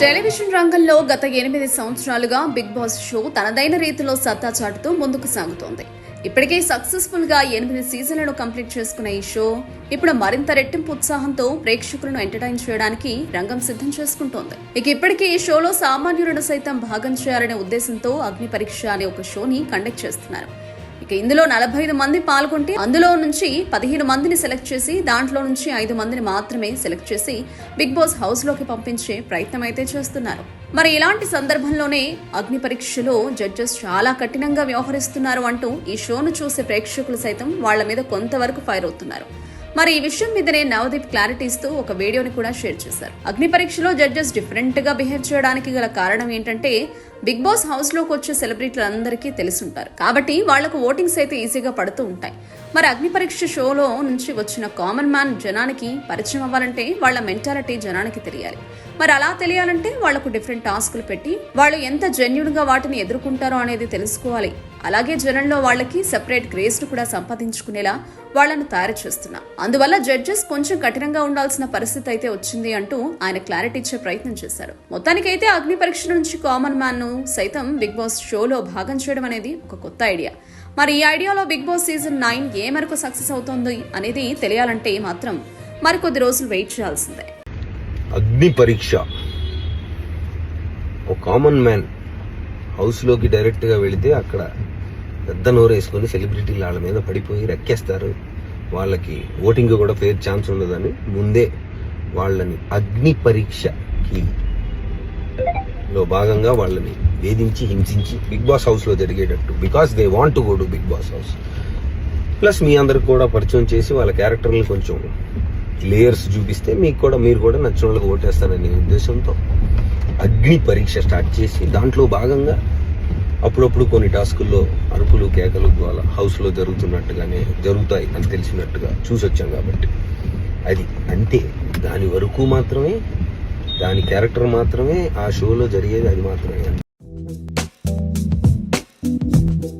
Television రంగంలో గత ఎనిమిది సంవత్సరాలుగా బిగ్ బాస్ షో తనదైన రీతిలో సత్తా చాటుతూ ముందుకు సాగుతోంది. ఇప్పటికే సక్సెస్ఫుల్గా ఎనిమిది సీజన్లను కంప్లీట్ చేసుకున్న ఈ షో ఇప్పుడు మరింత రెట్టింపు ఉత్సాహంతో ప్రేక్షకులను ఎంటర్టైన్ చేయడానికి రంగం సిద్ధం చేసుకుంటోంది. ఇక ఇప్పటికే ఈ షోలో సామాన్యులను సైతం భాగం చేయాలనే ఉద్దేశంతో అగ్ని పరీక్ష అనే ఒక షోని కండక్ట్ చేస్తున్నారు. ఇక ఇందులో నలభై ఐదు మంది పాల్గొంటే అందులో నుంచి పదిహేను మందిని సెలెక్ట్ చేసి దాంట్లో నుంచి ఐదు మందిని మాత్రమే సెలెక్ట్ చేసి బిగ్ బాస్ హౌస్లోకి పంపించే ప్రయత్నం అయితే చేస్తున్నారు. మరి ఇలాంటి సందర్భంలోనే అగ్ని పరీక్షలో జడ్జెస్ చాలా కఠినంగా వ్యవహరిస్తున్నారు అంటూ ఈ షోను చూసే ప్రేక్షకులు సైతం వాళ్ళ మీద కొంతవరకు ఫైర్ అవుతున్నారు. మరి ఈ విషయం మీదనే నవదీప్ క్లారిటీ ఇస్తూ ఒక వీడియోని కూడా షేర్ చేశారు. అగ్ని పరీక్షలో జడ్జెస్ డిఫరెంట్గా బిహేవ్ చేయడానికి గల కారణం ఏంటంటే బిగ్ బాస్ హౌస్లోకి వచ్చే సెలబ్రిటీలందరికీ తెలుసుంటారు. కాబట్టి వాళ్ళకు ఓటింగ్స్ అయితే ఈజీగా పడుతూ ఉంటాయి. మరి అగ్ని పరీక్ష షోలో నుంచి వచ్చిన కామన్ మ్యాన్ జనానికి పరిచయం అవ్వాలంటే వాళ్ళ మెంటాలిటీ జనానికి తెలియాలి. మరి అలా తెలియాలంటే వాళ్ళకు డిఫరెంట్ టాస్కులు పెట్టి వాళ్ళు ఎంత జెన్యున్గా వాటిని ఎదుర్కొంటారో అనేది తెలుసుకోవాలి. అలాగే జనంలో వాళ్ళకి సెపరేట్ గ్రేస్ను కూడా సంపాదించుకునేలా వాళ్ళను తయారు చేస్తున్నా. అందువల్ల జడ్జెస్ కొంచెం కఠినంగా ఉండాల్సిన పరిస్థితి అయితే వచ్చింది అంటూ ఆయన క్లారిటీ ఇచ్చే ప్రయత్నం చేశాడు మొత్తానికైతే అగ్ని పరీక్ష నుంచి కామన్ మ్యాన్ ను సైతం బిగ్ బాస్ షోలో భాగం చేయడం అనేది ఒక కొత్త ఐడియా. మరి ఈ ఐడియాలో బిగ్ బాస్ సీజన్ నైన్ ఏ మేరకు సక్సెస్ అవుతుంది అనేది తెలియాలంటే మాత్రం మరికొద్ది రోజులు వెయిట్ చేయాల్సిందే. అగ్ని పరీక్ష. ఒక కామన్ మ్యాన్ హౌస్లోకి డైరెక్ట్గా వెళితే అక్కడ పెద్ద నోరు వేసుకొని సెలబ్రిటీలు వాళ్ళ మీద పడిపోయి రెక్కేస్తారు. వాళ్ళకి ఓటింగ్ కూడా ఫేర్ ఛాన్స్ ఉండదని ముందే వాళ్ళని అగ్ని పరీక్షకి లో భాగంగా వాళ్ళని వేధించి హింసించి బిగ్ బాస్ హౌస్లో జరిగేటట్టు. Because they want to go to Bigg Boss house. Plus మీ అందరికి కూడా పరిచయం చేసి వాళ్ళ క్యారెక్టర్ని కొంచెం లేయర్స్ చూపిస్తే మీకు కూడా మీరు కూడా నచ్చిన వాళ్ళకి ఓటేస్తారనే ఉద్దేశంతో అగ్ని పరీక్ష స్టార్ట్ చేసి దాంట్లో భాగంగా అప్పుడప్పుడు కొన్ని టాస్కుల్లో అరుపులు కేకలు వాళ్ళ హౌస్లో జరుగుతున్నట్టుగానే జరుగుతాయి అని తెలిసినట్టుగా చూసొచ్చాం కాబట్టి. అది అంతే దాని వరకు మాత్రమే దాని క్యారెక్టర్ మాత్రమే ఆ షోలో జరిగేది అది మాత్రమే.